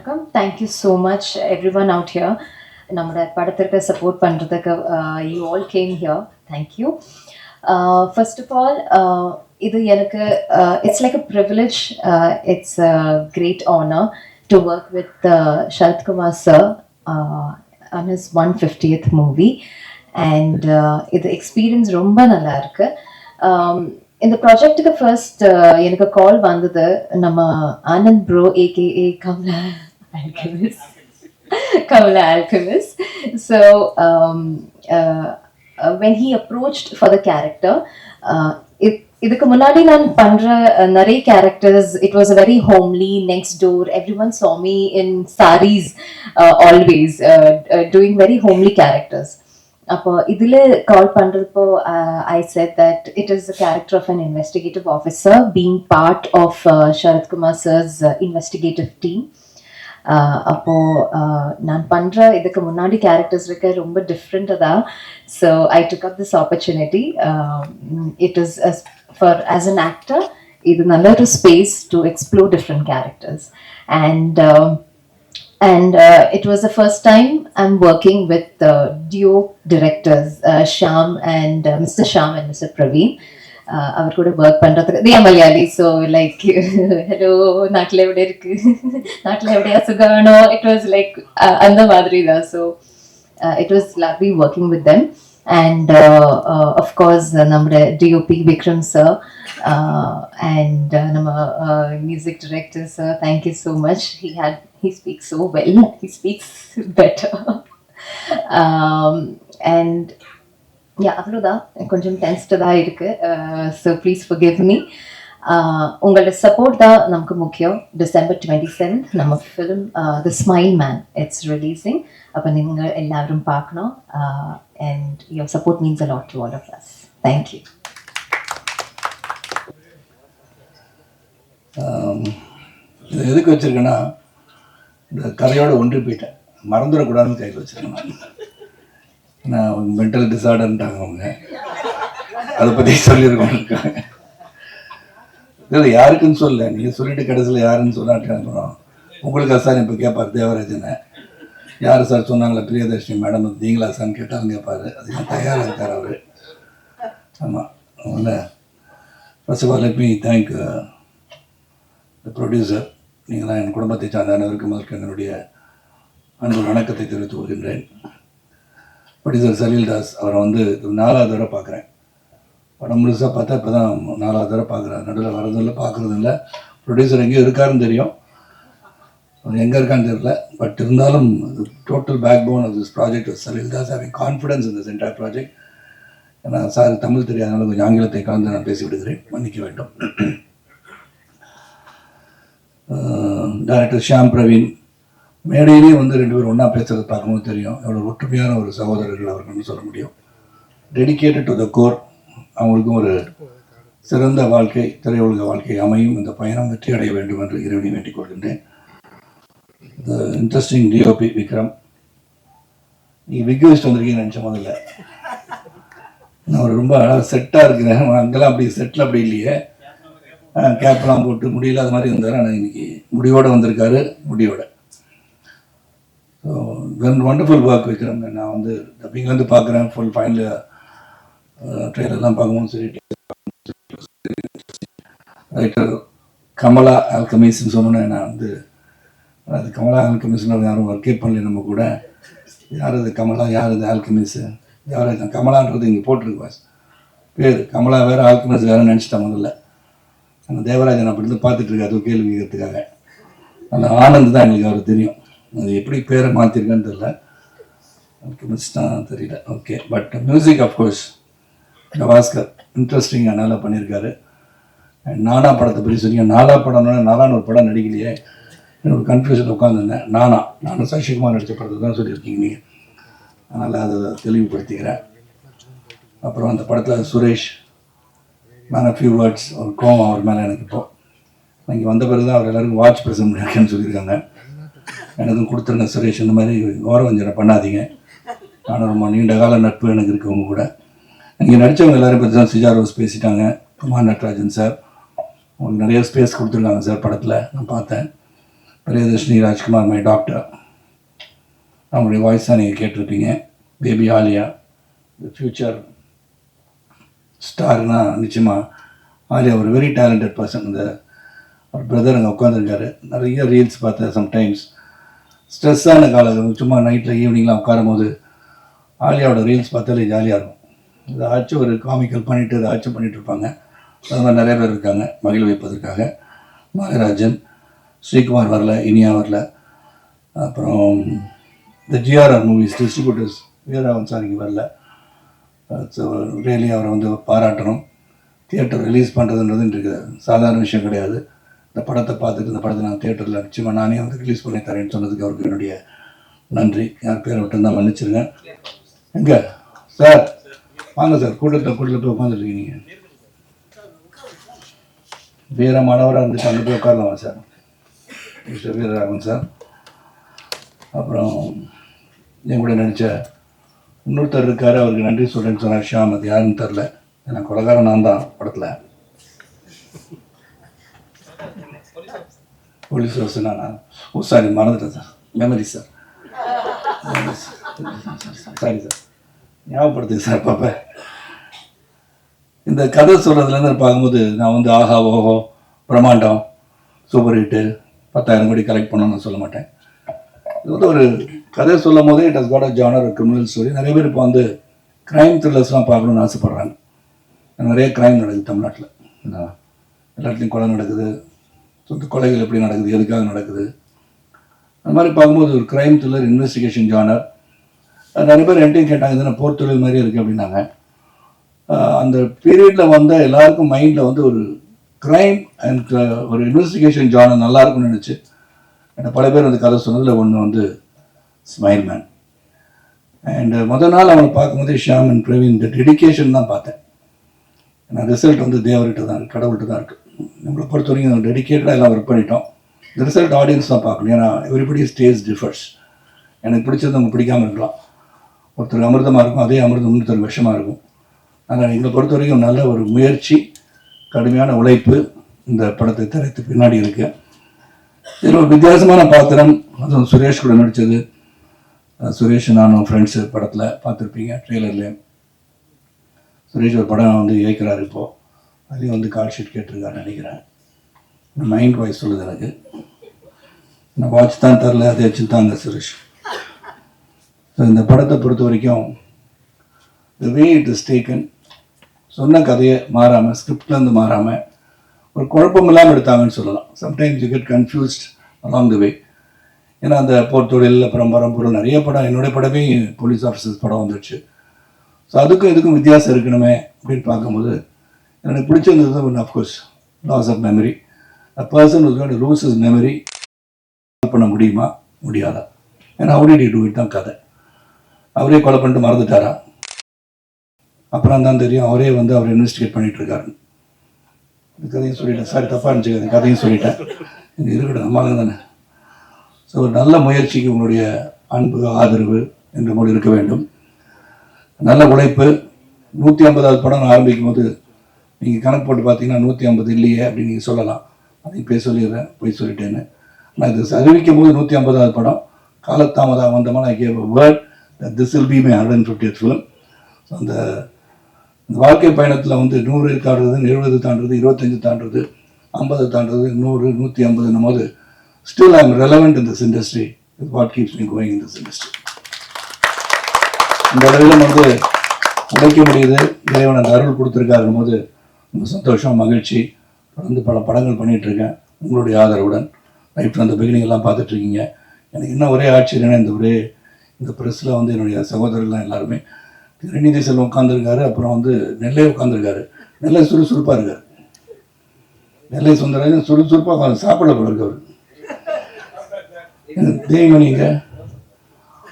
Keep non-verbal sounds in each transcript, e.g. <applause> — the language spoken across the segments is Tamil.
வணக்கம். Thank you so much everyone out here நம்மளோட படத்திற்கு சப்போர்ட் பண்ணுறதுக்கு you all came here thank you first of all இது எனக்கு it's like a privilege it's great honour to work with Sarathkumar sir on his one fiftieth movie and இது எக்ஸ்பீரியன்ஸ் ரொம்ப நல்லா இருக்கு. இந்த ப்ராஜெக்ட்டுக்கு ஃபர்ஸ்ட் எனக்கு கால் வந்தது நம்ம Anand bro AKA Kamala. Alchemist Kamala alchemist so when he approached for the character இதுக்கு முன்னாடி நான் பண்ற uh, நிறைய characters it was a very homely next door everyone saw me in saris always doing very homely characters அப்போ இதுல கால் பண்றப்போ I said that it is the character of an investigative officer being part of Sarathkumar sir's investigative team அப்போ uh, நான் பண்ற இதுக்கு முன்னாடி கேரக்டர்ஸ் இருக்க ரொம்ப டிஃப்ரெண்ட் தான் so I took up this opportunity it is for us an actor இது நல்ல ஒரு space to explore different characters and and uh, it was the first time I'm working with the duo directors, uh, Sham and uh, Mr. Sham and Mr. Praveen. Uh, அவர் கூட ஒர்க் பண்ணுறதுக்கு they Malayali so like hello நாட்டில் எப்படி இருக்கு நாட்டில் எப்படியா சுகானோ இட் வாஸ் லைக் அந்த மாதிரி தான் so it was lovely working with them and of course நம்மளோட டிஓபி விக்ரம் சார் அண்ட் நம்ம music director sir thank you so much he had he speaks so well he speaks better <laughs> um, and yeah அவ்வளோதான் கொஞ்சம் டென்ஸ்டாக தான் இருக்கு. So please for give me உங்களோட சப்போர்ட் தான் நமக்கு முக்கியம். டிசம்பர் டுவெண்ட்டி செவன்த் நம்ம film the smile man it's releasing அப்போ நீங்கள் எல்லாரும் பார்க்கணும். And your support means a lot to all of us thank you இது எதுக்கு வச்சுருக்கேன்னா இந்த கதையோடு ஒன்றி போயிட்டேன். மறந்துடக்கூடாதுன்னு கையில் வச்சுருக்கேன். நான் மென்டல் டிசார்டர்ன்ட்டாங்க அவங்க. அதை பற்றி சொல்லியிருக்கோம் இல்லை யாருக்குன்னு சொல்ல நீங்கள் சொல்லிட்டு கடைசியில் யாருன்னு சொல்லாட்டேன் உங்களுக்கு சார் இப்போ கேட்பார் தேவராஜனை. யார் சார் சொன்னாங்களா? பிரியதர்ஷினி மேடம் நீங்களா சார்னு கேட்டாலும் கேட்பார் அதுக்கு தயாராக இருக்கார் அவர். ஆமாம் அதனால் first of all let me thank the producer நீங்களாம் என் குடும்பத்தை சார்ந்த அனைவருக்கும் முதற்கு என்னுடைய அன்பு வணக்கத்தை தெரிவித்துக் கொள்கின்றேன். ப்ரொடியூசர் சலீல்தாஸ் அவரை வந்து நாலாவது தடவை பார்க்குறேன். படம் முழுசாக பார்த்தா இப்போ தான் நாலாவது தடவை பார்க்குறேன் நடுவில் வரதும் இல்லை பார்க்குறதும் இல்லை. ப்ரொடியூசர் எங்கேயும் இருக்காருன்னு தெரியும். அவர் எங்கே இருக்கான்னு தெரியல. பட் இருந்தாலும் total backbone of this project Saleeldas having confidence in this entire project ஏன்னா சார் தமிழ் தெரியாதனால கொஞ்சம் ஆங்கிலத்தை கலந்து நான் பேசி விடுகிறேன். மன்னிக்க வேண்டும். <clears throat> டைரக்டர் ஷியாம் பிரவீன் மேடையிலே வந்து ரெண்டு பேரும் ஒன்றா பேசுறது பார்க்கும்போது தெரியும். எவ்வளோ ஒற்றுமையான ஒரு சகோதரர்கள் அவர்கள்னு சொல்ல முடியும். டெடிகேட்டட் டு த கோர் அவங்களுக்கும் ஒரு சிறந்த வாழ்க்கை திரையுலக வாழ்க்கை அமையும். இந்த பயணம் வெற்றி அடைய வேண்டும் என்று இறைவனை வேண்டிக் கொள்கின்றேன். The interesting DOP Vikram. நீ விக் வச்சுட்டு வந்திருக்கீங்கன்னு நினச்ச முதல்ல. நான் ஒரு ரொம்ப அழகாக செட்டாக இருக்கிறேன். அங்கெல்லாம் அப்படி செட்டில் அப்படி இல்லையே. கேப்லாம் போட்டு முடியல அது மாதிரி இருந்தார். ஆனால் இன்னைக்கு முடிவோடு வந்திருக்காரு. முடியோட ஒண்டர்ஃபுல் ஒர்க் விக்ரம் நான் வந்து டப்பிங்லேருந்து பார்க்குறேன். ஃபுல் ஃபைனல் ட்ரெயிலர்லாம் பார்க்கணும்னு சரி ரைட்டர் கமலா ஆல்கமிஸ்ன்னு சொன்னோன்னே நான் வந்து. அது கமலா ஆல்கமிஸ்னு யாரும் ஒர்க்கே பண்ணல நம்ம கூட. யார் அது கமலா யார் அது ஆல்கமிஸு யார் அது கமலான்றது இங்கே போட்டிருக்கு பேர். கமலா வேறு ஆல்கமிஸ் வேறு நினச்சிட்டேன் முதல்ல. அந்த தேவராஜன் அப்படி இருந்து பார்த்துட்டு கேள்வி கேட்கறதுக்காக. அந்த ஆனந்த் தான் எங்களுக்கு அவர் தெரியும். அது எப்படி பேரை மாற்றிருக்கேன்னு தெரியல. ஆல்கமிஸ்ட் தான் தெரியல. Okay but music of course Gavaskar இன்ட்ரெஸ்டிங்காக நல்லா பண்ணியிருக்காரு. And நானா படத்தை பற்றி சொன்னீங்க. நாலா படம்னா நாலான்னு ஒரு படம் நடிக்கலையே. எனக்கு ஒரு கன்ஃபியூஷன் உட்காந்துருந்தேன் நானா நானும் சசிகுமார் நடித்த படத்தை தான் சொல்லியிருக்கீங்க நீங்கள் அதனால் அதை தெளிவுபடுத்திக்கிறேன். அப்புறம் அந்த படத்தில் சுரேஷ் மேன் ஃபியூ வேர்ட்ஸ் ஒரு கோவம் அவர் மேலே எனக்கு இப்போது இங்கே வந்த பிறகு தான் அவர் எல்லாருக்கும் வாட்ச் ப்ரெசன்ட் பண்ணியிருக்கேன்னு சொல்லியிருக்காங்க. எனக்கும் கொடுத்துருங்க சுரேஷ் இந்த மாதிரி கௌரவஞ்சனை பண்ணாதீங்க. நான் ரொம்ப நீண்ட கால நட்பு எனக்கு இருக்குது உங்க கூட. இங்கே நடித்தவங்க எல்லாரும் பற்றி தான் சிஜா ரோஸ் பேசிட்டாங்க. குமார் நட்ராஜன் சார். உங்களுக்கு நிறைய ஸ்பேஸ் கொடுத்துருக்காங்க சார் படத்தில். நான் பார்த்தேன். பிரியதர்ஷினி ராஜ்குமார் மை டாக்டர் அவங்களுடைய வாய்ஸ் தான் நீங்கள் கேட்டிருப்பீங்க. பேபி ஆலியா. த ஃப்யூச்சர் ஸ்டார்னா நிச்சயமாக ஆலியா ஒரு வெரி டேலண்டட் பர்சன் இந்த அவர் பிரதர் அங்கே உட்காந்துருக்காரு நிறைய ரீல்ஸ் பார்த்தேன் சம்டைம்ஸ் ஸ்ட்ரெஸ்ஸான காலம் சும்மா நைட்டில் ஈவினிங்லாம் உட்காரும்போது ஆலியாவோட ரீல்ஸ் பார்த்தாலே ஜாலியாக இருக்கும். ஏதாச்சும் ஒரு காமிக்கல் பண்ணிவிட்டு ஏதாச்சும் பண்ணிட்டு இருப்பாங்க. அது மாதிரி நிறைய பேர் இருக்காங்க மகிழ் வைப்பதற்காக. மகாராஜன் ஸ்ரீகுமார் வரல இனியா வரல. அப்புறம் இந்த GRR movies distributors Veeraravan sir இங்கே வரல. ஸோ ரியலி அவரை வந்து பாராட்டணும். தியேட்டர் ரிலீஸ் பண்ணுறதுன்றது இன்றைக்கு சாதாரண விஷயம் கிடையாது. இந்த படத்தை பார்த்துட்டு இந்த படத்தை நான் தேட்டரில் நிச்சயமாக நானே வந்து ரிலீஸ் பண்ணி தரேன்னு சொன்னதுக்கு அவருக்கு என்னுடைய நன்றி. யார் பேரை விட்டு தான் மன்னிச்சிருங்க. எங்கே? சார் வாங்க சார் கூட்டத்தில் கூட்டத்தில் போய் உட்காந்துருக்கீங்க வீரமானவராக இருந்துட்டு அங்கே போய் உட்காரலாமா சார் மிஸ்டர் வீரராகவன் சார் அப்புறம் என் கூட நடித்த இன்னொருத்தர் இருக்கார். அவருக்கு நன்றி சொல்கிறேன்னு சொன்னார். ஷியாம் அது யாருன்னு தெரில ஏன்னா கொலகாரன் நான் தான் படத்தில். போலீஸ் வருஷனா நான் ஓ சாரி மறந்துட்டேன் sir. Memory sir sorry sir ஞாபகப்படுத்துங்க sir பாப்பா இந்த கதை சொல்கிறதுலேருந்து பார்க்கும்போது நான் வந்து ஆஹா ஓஹோ பிரம்மாண்டம் சூப்பர் ஹிட்டு பத்தாயிரம் கோடி கலெக்ட் பண்ணணும்னு சொல்ல மாட்டேன். இது வந்து ஒரு கதை சொல்லும் போதே it has got a genre criminal story நிறைய பேர் இப்போ வந்து க்ரைம் த்ரில்லர்ஸ்லாம் பார்க்கணும்னு ஆசைப்பட்றாங்க. நிறைய க்ரைம் நடக்குது தமிழ்நாட்டில். எல்லா இடத்துலையும் கொலை நடக்குது. சொந்த கொலைகள் எப்படி நடக்குது எதுக்காக நடக்குது? அந்த மாதிரி பார்க்கும்போது ஒரு க்ரைம் த்ரில்லர் இன்வெஸ்டிகேஷன் ஜானர் நிறைய பேர் என்கிட்டையும் கேட்டாங்க இதுனா போர் தொழில் மாதிரி இருக்குது அப்படின்னாங்க. அந்த பீரியடில் வந்த எல்லாருக்கும் மைண்டில் வந்து ஒரு க்ரைம் அண்ட் ஒரு இன்வெஸ்டிகேஷன் ஜானர் நல்லா இருக்கும்னு நினச்சி எனக்கு பல பேர் வந்து கதை சொன்னதில் ஒன்று வந்து ஸ்மைல் மேன் அண்ட் முத நாள் அவனை பார்க்கும்போது ஷியாம் அண்ட் பிரவீன் இந்த டெடிக்கேஷன் தான் பார்த்தேன். ஏன்னா ரிசல்ட் வந்து தேவர்கிட்ட தான் இருக்குது கடவுள்கிட்ட தான் இருக்குது நம்மளை பொறுத்த வரைக்கும் டெடிக்கேட்டடாக எல்லாம் ஒர்க் பண்ணிட்டோம். இந்த ரிசல்ட் ஆடியன்ஸ் தான் பார்க்கணும். ஏன்னா எவ்ரிபடி ஸ்டேஜ் டிஃபர்ஸ் எனக்கு பிடிச்சது அவங்க பிடிக்காம இருக்கலாம். ஒருத்தர் அமிர்தமாக இருக்கும் அதே அமிர்தம் இன்னொருத்தர் விஷமாக இருக்கும். ஆனால் எங்களை பொறுத்த வரைக்கும் நல்ல ஒரு முயற்சி கடுமையான உழைப்பு இந்த படத்தை திரைத்து பின்னாடி இருக்கு. இதில் ஒரு வித்தியாசமான பாத்திரம் அதுவும் சுரேஷ் கூட நடித்தது சுரேஷ் நானும் ஃப்ரெண்ட்ஸு படத்தில் பார்த்துருப்பீங்க ட்ரெய்லர்லேயே சுரேஷ் ஒரு படம் வந்து இயக்கிறார் இப்போது அதுலேயும் வந்து கால் ஷீட் கேட்டிருக்கான்னு நினைக்கிறேன். மைண்ட் வாய்ஸ் சொல்லுது எனக்கு. நான் வாட்ச் தான் தரல அதை வச்சு தாங்க சுரேஷ். ஸோ இந்த படத்தை பொறுத்த வரைக்கும் the way it is taken சொன்ன கதையை மாறாமல் ஸ்கிரிப்ட்லேருந்து மாறாமல் ஒரு குழப்பம் இல்லாமல் எடுத்தாங்கன்னு சொல்லலாம். Sometimes you get confused along the way ஏன்னா அந்த போர் தொழில் அப்புறம் பரம்பொருள் நிறைய படம் என்னுடைய படமே போலீஸ் ஆஃபீஸர்ஸ் படம் வந்துடுச்சு. ஸோ அதுக்கும் இதுக்கும் வித்தியாசம் இருக்கணுமே அப்படின்னு பார்க்கும்போது எனக்கு பிடிச்சிருந்தது ஒன்று of course loss of memory a person was lose is memory பண்ண முடியுமா? முடியாதா? ஏன்னா அவுடி டூ இட் தான் கதை. அவரே கொலை பண்ணிட்டு மறந்துட்டாரா? அப்புறம் தான் தெரியும் அவரே வந்து அவர் இன்வெஸ்டிகேட் பண்ணிட்டு இருக்காரு கதையும் சொல்லிட்டேன். சாரி தப்பாக இருந்துச்சு கதையும் சொல்லிட்டேன். இது இருக்கட்டும் அம்மாங்க தானே. ஸோ ஒரு நல்ல முயற்சிக்கு உங்களுடைய அன்பு ஆதரவு என்று மூலம் இருக்க வேண்டும். நல்ல உழைப்பு. நூற்றி ஐம்பதாவது படம் ஆரம்பிக்கும் போது நீங்கள் கணக்கு போட்டு பார்த்தீங்கன்னா நூற்றி ஐம்பது இல்லையே அப்படின்னு நீங்கள் சொல்லலாம். அதையும் பேச சொல்லிடுறேன் போய் சொல்லிட்டேன்னு. நான் இது அறிவிக்கும் போது நூற்றி ஐம்பதாவது படம். காலத்தாமதம் வந்தமான I gave word this will be my hundred and fifty film so அந்த இந்த வாழ்க்கை பயணத்தில் வந்து நூறு தாண்டுறது எழுபது தாண்டுறது இருபத்தஞ்சு தாண்டுறது ஐம்பது தாண்டுறது நூறு நூற்றி ஐம்பதுன்னும் போது still I am relevant in this industry what keeps me going in this industry இந்த அளவிலும் வந்து உழைக்க முடியுது. இறைவன் அந்த அருள் கொடுத்துருக்காருங்கும் போது ரொம்ப சந்தோஷம் மகிழ்ச்சி. தொடர்ந்து பல படங்கள் பண்ணிகிட்ருக்கேன் இருக்கேன் உங்களுடைய ஆதரவுடன். லைஃப்பில் அந்த பிகினிங் எல்லாம் எனக்கு என்ன ஒரே ஆச்சரியம்னா இந்த ஒரே இந்த ப்ரெஸ்ஸில் வந்து என்னுடைய சகோதரர்கள்லாம் எல்லாருமே திருநீதி செல்வம் உட்காந்துருக்காரு அப்புறம் வந்து நெல்லை உட்காந்துருக்காரு நெல்லை சுறுசுறுப்பாக இருக்கார். நெல்லை சுந்தரராஜன் சுறுசுறுப்பாக உட்காந்து சாப்பிட போல இருக்கு அவர். தேய்மணிங்க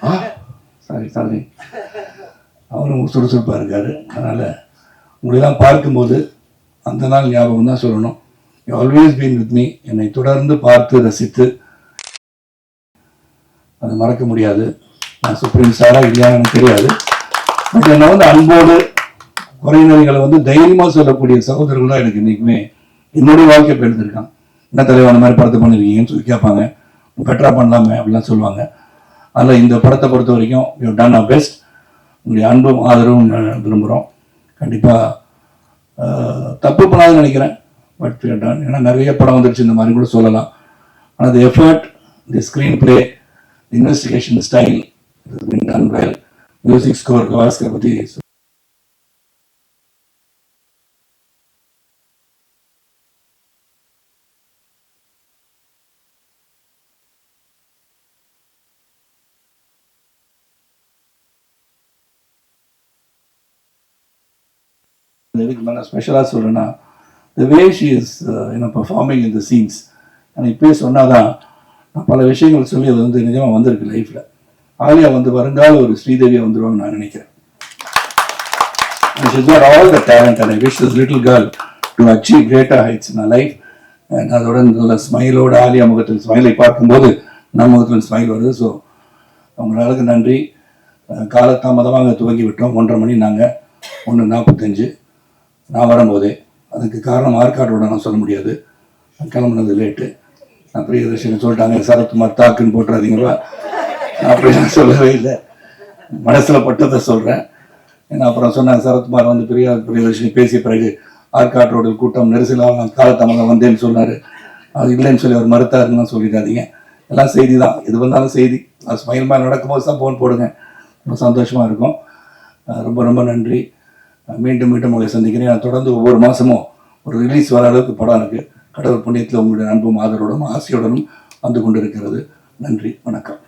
ஆ சாரி சாரி அவரும் சுறுசுறுப்பாக இருக்கார். அதனால் உங்களெல்லாம் பார்க்கும்போது அந்த நாள் ஞாபகம் தான் சொல்லணும். You always been with me என்னை தொடர்ந்து பார்த்து ரசித்து. அது மறக்க முடியாது. நான் சுப்ரீம் ஸ்டாரா இல்லையா எனக்கு தெரியாது. பட் என்னை வந்து அன்போடு குறைநிலைகளை வந்து தைரியமாக சொல்லக்கூடிய சகோதரர்கள் தான் எனக்கு இன்னைக்குமே என்னுடைய வாழ்க்கை பெருந்திருக்கான் என்ன தலைவர் அந்த மாதிரி படத்தை பண்ணிருக்கீங்கன்னு சொல்லி கேட்பாங்க. பெட்டராக பண்ணலாமே அப்படிலாம் சொல்லுவாங்க. அதில் இந்த படத்தை பொறுத்த வரைக்கும் யூ டன் அ பெஸ்ட் உங்களுடைய அன்பும் ஆதரவும் நான் விரும்புகிறோம் கண்டிப்பாக தப்பு பண்ணாதுன்னு நினைக்கிறேன் பட் டான் ஏன்னா நிறைய படம் வந்துருச்சு. இந்த மாதிரி கூட சொல்லலாம். ஆனால் the effort the screen play investigation style done music score Gavaskar பற்றி எதுக்கு ஸ்பெஷலாக சொல்கிறேன்னா the way she is you know performing in the scenes எனக்கு இப்போயே சொன்னால் தான் நான் பல விஷயங்கள் சொல்லி அது வந்து நிஜமாக வந்திருக்கு லைஃப்பில் ஆலியா வந்து வருங்கால ஒரு ஸ்ரீதேவியை வந்துடுவாங்கன்னு நான் நினைக்கிறேன். All got all the talent and I wish this little girl to achieve greater heights in அதோட நல்ல ஸ்மைலோட ஆலியா முகத்தில் ஸ்மைலை பார்க்கும்போது நம்ம முகத்தில் ஸ்மைல் வருது. ஸோ அவங்களுக்கு நன்றி. அஹ் காலதாமதமாக துவங்கி விட்டோம் ஒன்றரை மணி நாங்கள் ஒன்று நாற்பத்தஞ்சு நான் வரும்போதே அதுக்கு காரணம் ஆற்காடோட நான் சொல்ல முடியாது. கிளம்புனது லேட்டு நான் பிரியதர்ஷன் சொல்லிட்டாங்க. சரத்குமார் தாக்குன்னு போட்டுறாதீங்களா? நான் அப்படி நான் சொல்லவே இல்லை. மனசில் பட்டதை சொல்கிறேன் ஏன்னா அப்புறம் சொன்னேன் சரத்குமார் வந்து பிரியா பிரியதர்ஷினி பேசிய பிறகு ஆற்காட் ரோடில் கூட்டம் நெரிசலாக நான் காலத்தாமதம் வந்தேன்னு சொன்னார். அது இல்லைன்னு சொல்லி அவர் மறுத்தாருன்னு சொல்லிடாதீங்க. எல்லாம் செய்தி தான். எது வந்தாலும் செய்தி. அது ஸ்மைல் மேல் நடக்கும்போது தான் ஃபோன் போடுங்க. ரொம்ப சந்தோஷமாக இருக்கும். ரொம்ப ரொம்ப நன்றி. மீண்டும் மீண்டும் உங்களை சந்திக்கிறேன். நான் தொடர்ந்து ஒவ்வொரு மாதமும் ஒரு ரிலீஸ் வர அளவுக்கு படம் இருக்குது கடவுள் புண்ணியத்தில் உங்களுடைய அன்பும் ஆதரவுடனும் ஆசையுடனும் வந்து கொண்டிருக்கிறது. நன்றி வணக்கம்.